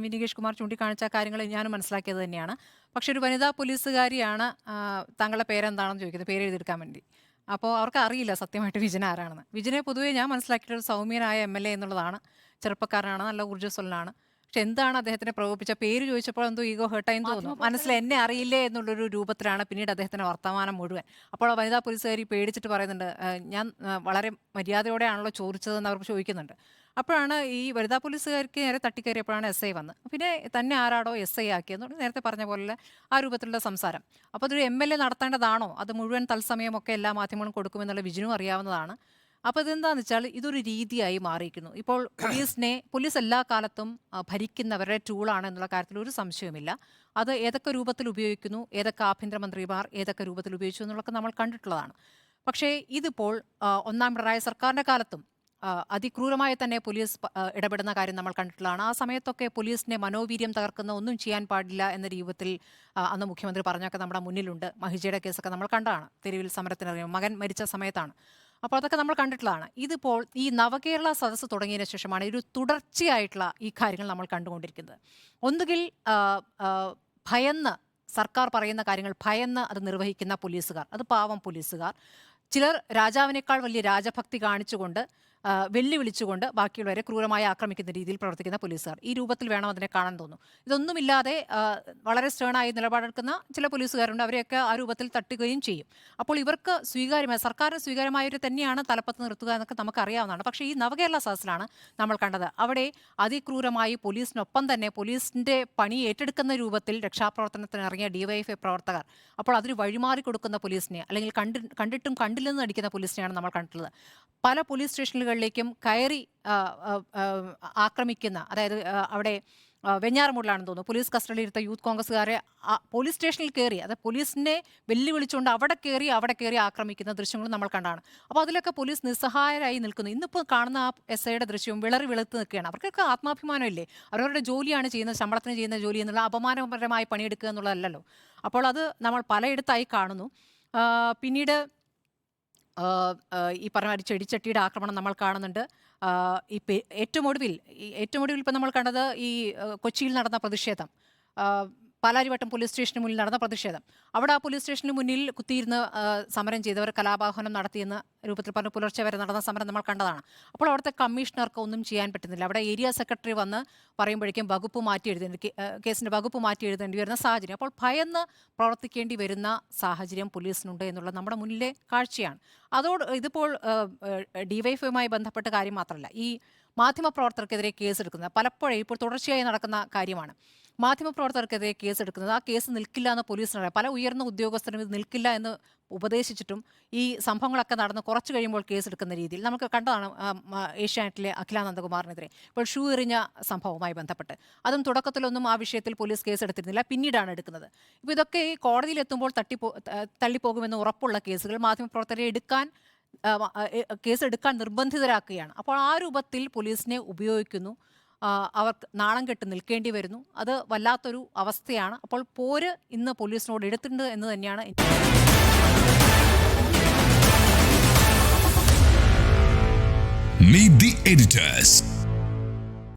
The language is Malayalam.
എം വി നികേഷ് കുമാർ ചൂണ്ടിക്കാണിച്ച കാര്യങ്ങൾ ഞാനും മനസ്സിലാക്കിയത് തന്നെയാണ്. പക്ഷെ ഒരു വനിതാ പോലീസുകാരിയാണ് താങ്കളുടെ പേരെന്താണെന്ന് ചോദിക്കുന്നത്. പേര് എഴുതിയെടുക്കാൻ വേണ്ടി. അപ്പോൾ അവർക്ക് അറിയില്ല സത്യമായിട്ട് വിജന ആരാണെന്ന്. വിജനെ പൊതുവേ ഞാൻ മനസ്സിലാക്കിയിട്ട് ഒരു സൗമ്യനായ എം എൽ എ എന്നുള്ളതാണ്. ചെറുപ്പക്കാരനാണ് നല്ല ഊർജസ്വലനാണ്. പക്ഷെ എന്താണ് അദ്ദേഹത്തിനെ പ്രകോപിച്ച പേര് ചോദിച്ചപ്പോൾ എന്തോ ഈഗോ ഹേർട്ടായി തോന്നുന്നു. മനസ്സിൽ എന്നെ അറിയില്ലേ എന്നുള്ളൊരു രൂപത്തിലാണ് പിന്നീട് അദ്ദേഹത്തിന്റെ വർത്തമാനം മുഴുവൻ. അപ്പോൾ ആ വനിതാ പോലീസുകാരി പേടിച്ചിട്ട് പറയുന്നുണ്ട് ഞാൻ വളരെ മര്യാദയോടെയാണല്ലോ ചോദിച്ചതെന്ന് അവർ ചോദിക്കുന്നുണ്ട്. അപ്പോഴാണ് ഈ വനിതാ പോലീസുകാർക്ക് നേരെ തട്ടിക്കയറിയപ്പോഴാണ് എസ് ഐ വന്ന് പിന്നെ തന്നെ ആരാടോ എസ് ഐ ആക്കിയെന്ന് നേരത്തെ പറഞ്ഞ പോലെ ആ രൂപത്തിലുള്ള സംസാരം. അപ്പോൾ അതൊരു എം എൽ എ നടത്തേണ്ടതാണോ? അത് മുഴുവൻ തത്സമയമൊക്കെ എല്ലാ മാധ്യമങ്ങളും കൊടുക്കുമെന്നുള്ള വിജിനും അറിയാവുന്നതാണ്. അപ്പോൾ ഇതെന്താണെന്ന് വെച്ചാൽ ഇതൊരു രീതിയായി മാറിയിരിക്കുന്നു. ഇപ്പോൾ പോലീസിനെ പോലീസ് എല്ലാ കാലത്തും ഭരിക്കുന്നവരുടെ ടൂളാണ് എന്നുള്ള കാര്യത്തിൽ ഒരു സംശയവുമില്ല. അത് ഏതൊക്കെ രൂപത്തിൽ ഉപയോഗിക്കുന്നു ഏതൊക്കെ ആഭ്യന്തരമന്ത്രിമാർ ഏതൊക്കെ രൂപത്തിൽ ഉപയോഗിച്ചു എന്നുള്ളതൊക്കെ നമ്മൾ കണ്ടിട്ടുള്ളതാണ്. പക്ഷേ ഇതിപ്പോൾ ഒന്നാം പിണറായി സർക്കാരിന്റെ കാലത്തും അതിക്രൂരമായി തന്നെ പോലീസ് ഇടപെടുന്ന കാര്യം നമ്മൾ കണ്ടിട്ടുള്ളതാണ്. ആ സമയത്തൊക്കെ പോലീസിനെ മനോവീര്യം തകർക്കുന്ന ഒന്നും ചെയ്യാൻ പാടില്ല എന്ന രൂപത്തിൽ അന്ന് മുഖ്യമന്ത്രി പറഞ്ഞൊക്കെ നമ്മുടെ മുന്നിലുണ്ട്. മഹിജയുടെ കേസൊക്കെ നമ്മൾ കണ്ടതാണ്. തെരുവിൽ സമരത്തിനിറങ്ങി മകൻ മരിച്ച സമയത്താണ്. അപ്പോൾ അതൊക്കെ നമ്മൾ കണ്ടിട്ടുള്ളതാണ്. ഇതിപ്പോൾ ഈ നവകേരള സദസ്സ് തുടങ്ങിയതിന് ശേഷമാണ് ഒരു തുടർച്ചയായിട്ടുള്ള ഈ കാര്യങ്ങൾ നമ്മൾ കണ്ടുകൊണ്ടിരിക്കുന്നത്. ഒന്നുകിൽ ഭയന്ന് സർക്കാർ പറയുന്ന കാര്യങ്ങൾ ഭയന്ന് അത് നിർവഹിക്കുന്ന പോലീസുകാർ അത് പാവം പോലീസുകാർ. ചിലർ രാജാവിനേക്കാൾ വലിയ രാജഭക്തി കാണിച്ചുകൊണ്ട് വെല്ലുവിളിച്ചുകൊണ്ട് ബാക്കിയുള്ളവരെ ക്രൂരമായി ആക്രമിക്കുന്ന രീതിയിൽ പ്രവർത്തിക്കുന്ന പോലീസുകാർ. ഈ രൂപത്തിൽ വേണം അതിനെ കാണാൻ തോന്നുന്നു ഇതൊന്നുമില്ലാതെ വളരെ സ്റ്റേണായി നിലപാടെടുക്കുന്ന ചില പോലീസുകാരുണ്ട്. അവരെയൊക്കെ ആ രൂപത്തിൽ തട്ടുകയും ചെയ്യും. അപ്പോൾ ഇവർക്ക് സ്വീകാര്യമായ സർക്കാരിന് സ്വീകാര്യമായവർ തന്നെയാണ് തലപ്പത്ത് നിർത്തുക എന്നൊക്കെ നമുക്ക് അറിയാവുന്നതാണ് പക്ഷേ ഈ നവകേരള സദസ്സിലാണ് നമ്മൾ കണ്ടത്. അവിടെ അതിക്രൂരമായി പോലീസിനൊപ്പം തന്നെ പോലീസിന്റെ പണി ഏറ്റെടുക്കുന്ന രൂപത്തിൽ രക്ഷാപ്രവർത്തനത്തിന് ഇറങ്ങിയ ഡിവൈഎഫ്ഐ പ്രവർത്തകർ. അപ്പോൾ അതിന് വഴിമാറി കൊടുക്കുന്ന പോലീസിനെ അല്ലെങ്കിൽ കണ്ടി കണ്ടിട്ടും കണ്ടില്ലെന്ന് നടിക്കുന്ന പോലീസിനെയാണ് നമ്മൾ കണ്ടിട്ടുള്ളത്. പല പോലീസ് സ്റ്റേഷനുകളിലേക്കും കയറി ആക്രമിക്കുന്ന അതായത് അവിടെ വെഞ്ഞാറമൂടിലാണെന്ന് തോന്നുന്നു. പോലീസ് കസ്റ്റഡിയിലെടുത്ത യൂത്ത് കോൺഗ്രസ്സുകാരെ പോലീസ് സ്റ്റേഷനിൽ കയറി അത് പോലീസിനെ വെല്ലുവിളിച്ചുകൊണ്ട് അവിടെ കയറി അവിടെ കയറി ആക്രമിക്കുന്ന ദൃശ്യങ്ങൾ നമ്മൾ കണ്ടാണ്. അപ്പോൾ അതിലൊക്കെ പോലീസ് നിസ്സഹായരായി നിൽക്കുന്നു. ഇന്നിപ്പോൾ കാണുന്ന ആ എസ് ഐയുടെ ദൃശ്യവും വിളറി വെളുത്ത് നിൽക്കുകയാണ്. അവർക്കൊക്കെ ആത്മാഭിമാനമില്ലേ? അവരവരുടെ ജോലിയാണ് ചെയ്യുന്നത് ശമ്പളത്തിന് ചെയ്യുന്ന ജോലി എന്നുള്ള അപമാനപരമായി പണിയെടുക്കുക എന്നുള്ളതല്ലല്ലോ. അപ്പോൾ അത് നമ്മൾ പലയിടത്തായി കാണുന്നു. പിന്നീട് ഈ പറഞ്ഞ മാതിരി ചെടിച്ചട്ടിയുടെ ആക്രമണം നമ്മൾ കാണുന്നുണ്ട്. ഈ ഏറ്റവും ഒടുവിൽ ഏറ്റവും ഒടുവിൽ ഇപ്പം നമ്മൾ കണ്ടത് ഈ കൊച്ചിയിൽ നടന്ന പ്രതിഷേധം. പാലാരിവട്ടം പോലീസ് സ്റ്റേഷന് മുന്നിൽ നടന്ന പ്രതിഷേധം. അവിടെ ആ പോലീസ് സ്റ്റേഷന് മുന്നിൽ കുത്തിയിരുന്ന് സമരം ചെയ്തവർ കലാപാഹനം നടത്തിയെന്ന രൂപത്തിൽ പറഞ്ഞു പുലർച്ചെ വരെ നടന്ന സമരം നമ്മൾ കണ്ടതാണ്. അപ്പോൾ അവിടുത്തെ കമ്മീഷണർക്ക് ഒന്നും ചെയ്യാൻ പറ്റുന്നില്ല. അവിടെ ഏരിയ സെക്രട്ടറി വന്ന് പറയുമ്പോഴേക്കും വകുപ്പ് മാറ്റി എഴുതേണ്ടി കേസിന്റെ വകുപ്പ് മാറ്റി എഴുതേണ്ടി വരുന്ന സാഹചര്യം. അപ്പോൾ ഭയന്ന് പ്രവർത്തിക്കേണ്ടി വരുന്ന സാഹചര്യം പോലീസിനുണ്ട് എന്നുള്ളത് നമ്മുടെ മുന്നിലെ കാഴ്ചയാണ്. അതോട് ഇതിപ്പോൾ ഡിവൈഫുമായി ബന്ധപ്പെട്ട കാര്യം മാത്രമല്ല. ഈ മാധ്യമപ്രവർത്തകർക്കെതിരെ കേസെടുക്കുന്നത് പലപ്പോഴും ഇപ്പോൾ തുടർച്ചയായി നടക്കുന്ന കാര്യമാണ്. മാധ്യമപ്രവർത്തകർക്കെതിരെ കേസെടുക്കുന്നത്. ആ കേസ് നിൽക്കില്ല എന്ന് പോലീസിനറിയാം പല ഉയർന്ന ഉദ്യോഗസ്ഥരും ഇത് നിൽക്കില്ല എന്ന് ഉപദേശിച്ചിട്ടും ഈ സംഭവങ്ങളൊക്കെ നടന്ന് കുറച്ച് കഴിയുമ്പോൾ കേസെടുക്കുന്ന രീതിയിൽ. നമുക്ക് കണ്ടതാണ് ഏഷ്യാനെറ്റിലെ അഖില നന്ദകുമാറിനെതിരെ ഇപ്പോൾ ഷൂ എറിഞ്ഞ സംഭവവുമായി ബന്ധപ്പെട്ട്. അതും തുടക്കത്തിലൊന്നും ആ വിഷയത്തിൽ പോലീസ് കേസെടുത്തിരുന്നില്ല. പിന്നീടാണ് എടുക്കുന്നത്. ഇപ്പോൾ ഇതൊക്കെ ഈ കോടതിയിലെത്തുമ്പോൾ തട്ടിപ്പോ തള്ളിപ്പോകുമെന്ന് ഉറപ്പുള്ള കേസുകൾ മാധ്യമപ്രവർത്തകരെ എടുക്കാൻ കേസെടുക്കാൻ നിർബന്ധിതരാക്കുകയാണ്. അപ്പോൾ ആ രൂപത്തിൽ പോലീസിനെ ഉപയോഗിക്കുന്നു. ആ, അവർക്ക് നാണം കെട്ട് നിൽക്കേണ്ടി വരുന്നു അത് വല്ലാത്തൊരു അവസ്ഥയാണ് അപ്പോൾ പോര് ഇന്ന് പോലീസിനോട് എടുത്തിട്ടുണ്ട് എന്ന് തന്നെയാണ് Meet the editors.